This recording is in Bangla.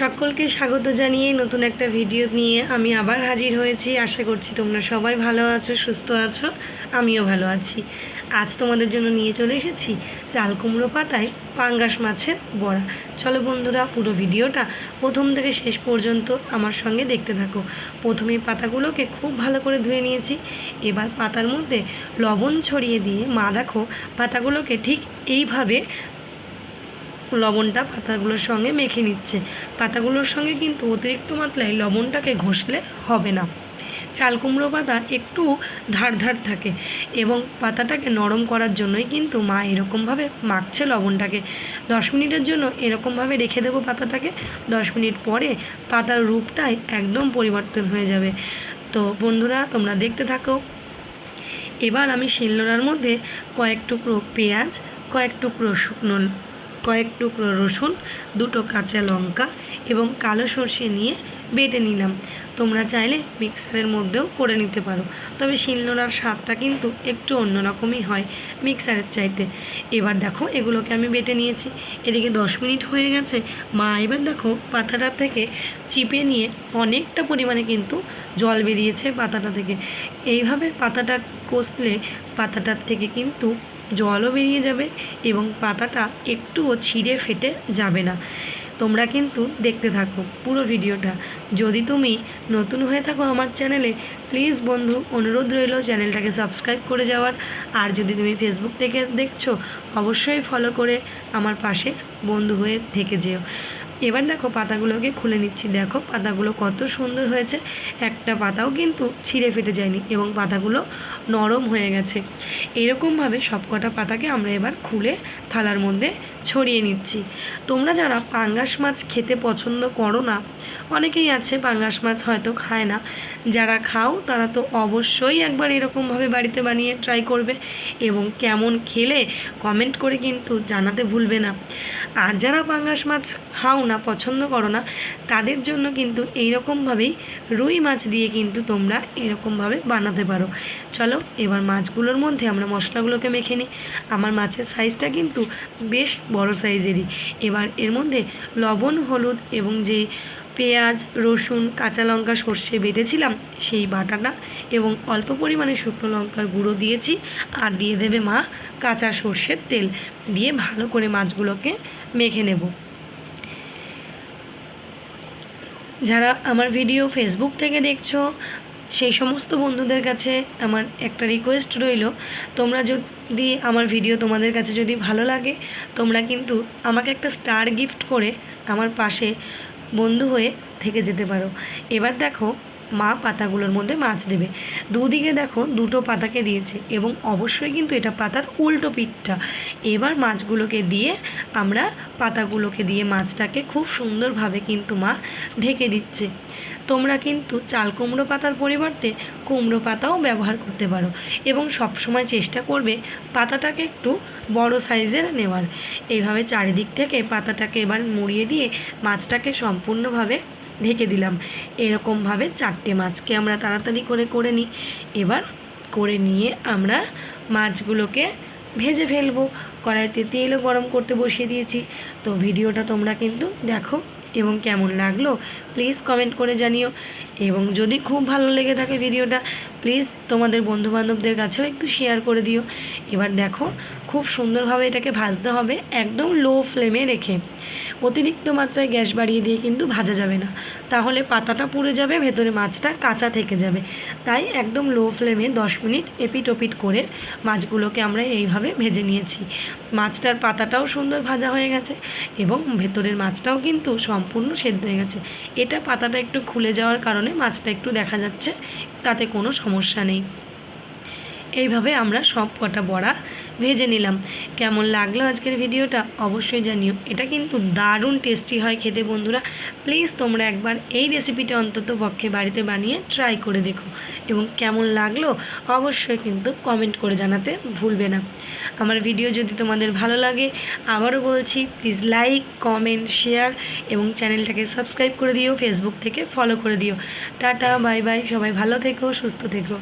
সকলকে স্বাগত জানিয়ে নতুন একটা ভিডিও নিয়ে আমি আবার হাজির হয়েছি। আশা করছি তোমরা সবাই ভালো আছো, সুস্থ আছো, আমিও ভালো আছি। আজ তোমাদের জন্য নিয়ে চলে এসেছি চাল কুমড়ো পাতায় পাঙ্গাস মাছের বড়া। চলো বন্ধুরা, পুরো ভিডিওটা প্রথম থেকে শেষ পর্যন্ত আমার সঙ্গে দেখতে থাকো। প্রথমে পাতাগুলোকে খুব ভালো করে ধুয়ে নিয়েছি। এবার পাতার মধ্যে লবণ ছড়িয়ে দিয়ে মা দেখো, পাতাগুলোকে ঠিক এইভাবে লবণটা পাতাগুলোর সঙ্গে মেখে নিচ্ছে। পাতাগুলোর সঙ্গে কিন্তু অতিরিক্ত মাত্রায় লবণটাকে ঘষলে হবে না। চাল কুমড়ো পাতা একটু ধার ধার থাকে এবং পাতাটাকে নরম করার জন্যই কিন্তু মা এরকমভাবে মাখছে লবণটাকে। দশ মিনিটের জন্য এরকমভাবে রেখে দেবো পাতাটাকে। দশ মিনিট পরে পাতার রূপটাই একদম পরিবর্তন হয়ে যাবে। তো বন্ধুরা, তোমরা দেখতে থাকো। এবার আমি শিলনোড়ার মধ্যে কয়েক টুকরো পেঁয়াজ, কয়েক টুকরো শুকনো কয়েক টুকরো রসুন, দুটো কাঁচা লঙ্কা এবং কালো সর্ষে নিয়ে বেটে নিলাম। তোমরা চাইলে মিক্সারের মধ্যেও করে নিতে পারো। তবে শিলনোড়ার স্বাদটা কিন্তু একটু অন্যরকমই হয় মিক্সারের চাইতে। এবার দেখো, এগুলোকে আমি বেটে নিয়েছি। এদিকে দশ মিনিট হয়ে গেছে। মা, এবার দেখো, পাতাটা থেকে চিপে নিয়ে অনেকটা পরিমাণে কিন্তু জল বেরিয়েছে পাতাটা থেকে। এইভাবে পাতাটা কষলে পাতাটার থেকে কিন্তু জলও বেরিয়ে যাবে এবং পাতাটা একটুও ছিঁড়ে ফেটে যাবে না। তোমরা কিন্তু দেখতে থাকো পুরো ভিডিওটা। যদি তুমি নতুন হয়ে থাকো আমার চ্যানেলে প্লিজ বন্ধু, অনুরোধ রইল চ্যানেলটাকে সাবস্ক্রাইব করে যাওয়ার। আর যদি তুমি ফেসবুক থেকে দেখছ, অবশ্যই ফলো করে আমার পাশে বন্ধু হয়ে থেকে যেও। এবার দেখো পাতাগুলোকে খুলে নিচ্ছি। দেখো পাতাগুলো কত সুন্দর হয়েছে। একটা পাতাও কিন্তু ছিঁড়ে ফেটে যায়নি এবং পাতাগুলো নরম হয়ে গেছে। এরকমভাবে সবকটা পাতাকে আমরা এবার খুলে থালার মধ্যে ছড়িয়ে নিচ্ছি। তোমরা যারা পাঙ্গাস মাছ খেতে পছন্দ করো না, অনেকেই আছে পাঙ্গাস মাছ হয়তো খায় না। যারা খাও, তারা তো অবশ্যই একবার এরকমভাবে বাড়িতে বানিয়ে ট্রাই করবে এবং কেমন খেলে কমেন্ট করে কিন্তু জানাতে ভুলবে না। আর যারা পাঙ্গাস মাছ খাও না, পছন্দ করো না, তাদের জন্য কিন্তু এইরকমভাবেই রুই মাছ দিয়ে কিন্তু তোমরা এরকমভাবে বানাতে পারো। চলো, এবার মাছগুলোর মধ্যে আমরা মশলাগুলোকে মেখে নিই। আমার মাছের সাইজটা কিন্তু বেশ বড় সাইজেরই। এবার এর মধ্যে লবণ, হলুদ এবং যে পেঁয়াজ, রসুন, কাঁচা লঙ্কা, সর্ষে বেটেছিলাম, সেই বাটাটা এবং অল্প পরিমাণে শুকনো লঙ্কার গুঁড়ো দিয়েছি আর দিয়ে দেবে মা কাঁচা সর্ষের তেল দিয়ে ভালো করে মাছগুলোকে মেখে নেব। যারা আমার ভিডিও ফেসবুক থেকে দেখছ সেই সমস্ত বন্ধুদের কাছে আমার একটা রিকোয়েস্ট রইল, তোমরা যদি আমার ভিডিও তোমাদের কাছে যদি ভালো লাগে, তোমরা কিন্তু আমাকে একটা স্টার গিফট করে আমার পাশে বন্ধু হয়ে থেকে যেতে পারো। এবার দেখো, মা পাতাগুলোর মধ্যে মাছ দেবে। দুদিকে দেখো, দুটো পাতাকে দিয়েছে এবং অবশ্যই কিন্তু এটা পাতার উল্টো পিঠটা। এবার মাছগুলোকে দিয়ে আমরা পাতাগুলোকে দিয়ে মাছটাকে খুব সুন্দরভাবে কিন্তু মা ঢেকে দিচ্ছে। তোমরা কিন্তু চাল কুমড়ো পাতার পরিবর্তে কুমড়ো পাতাও ব্যবহার করতে পারো এবং সব সময় চেষ্টা করবে পাতাটাকে একটু বড় সাইজের নেওয়ার। এইভাবে চারিদিক থেকে পাতাটাকে এবার মুড়িয়ে দিয়ে মাছটাকে সম্পূর্ণভাবে ঢেকে দিলাম। এরকমভাবে চারটে মাছকে আমরা তাড়াতাড়ি করে করে নিই। এবার করে নিয়ে আমরা মাছগুলোকে ভেজে ফেলব। কড়াইতে তেলও গরম করতে বসিয়ে দিয়েছি। তো ভিডিওটা তোমরা কিন্তু দেখো এবং কেমন লাগল প্লিজ কমেন্ট করে জানিও। এবং যদি খুব ভালো লেগে থাকে ভিডিওটা প্লিজ তোমাদের বন্ধুবান্ধবদের কাছেও একটু শেয়ার করে দিও। এবার দেখো খুব সুন্দরভাবে এটাকে ভাজতে হবে একদম লো ফ্লেমে রেখে। অতিরিক্ত মাত্রায় গ্যাস বাড়িয়ে দিয়ে কিন্তু ভাজা যাবে না। তাহলে পাতাটা পুড়ে যাবে, ভেতরে মাছটা কাঁচা থেকে যাবে। তাই একদম লো ফ্লেমে দশ মিনিট এপিট ওপিট করে মাছগুলোকে আমরা এইভাবে ভেজে নিয়েছি। মাছটার পাতাটাও সুন্দর ভাজা হয়ে গেছে এবং ভেতরের মাছটাও কিন্তু সম্পূর্ণ সেদ্ধ হয়ে গেছে। এটা পাতাটা একটু খুলে যাওয়ার কারণে মাছটা একটু দেখা যাচ্ছে, তাতে কোনো সমস্যা নেই। এইভাবে আমরা সব কটা বড়া ভেজে নিলাম। কেমন লাগল আজকের ভিডিওটা অবশ্যই জানিও। এটা কিন্তু দারুণ টেস্টি হয় খেতে বন্ধুরা। প্লিজ তোমরা একবার এই রেসিপিটা অন্তত পক্ষে বাড়িতে বানিয়ে ট্রাই করে দেখো। এবং কেমন লাগল অবশ্যই কিন্তু কমেন্ট করে জানাতে ভুলবে না। আমার ভিডিও যদি তোমাদের ভালো লাগে, আবারও বলছি প্লিজ লাইক কমেন্ট শেয়ার এবং চ্যানেলটাকে সাবস্ক্রাইব করে দিও ফেসবুক থেকে ফলো করে দিও। টাটা বাই বাই সবাই ভালো থেকো, সুস্থ থেকো।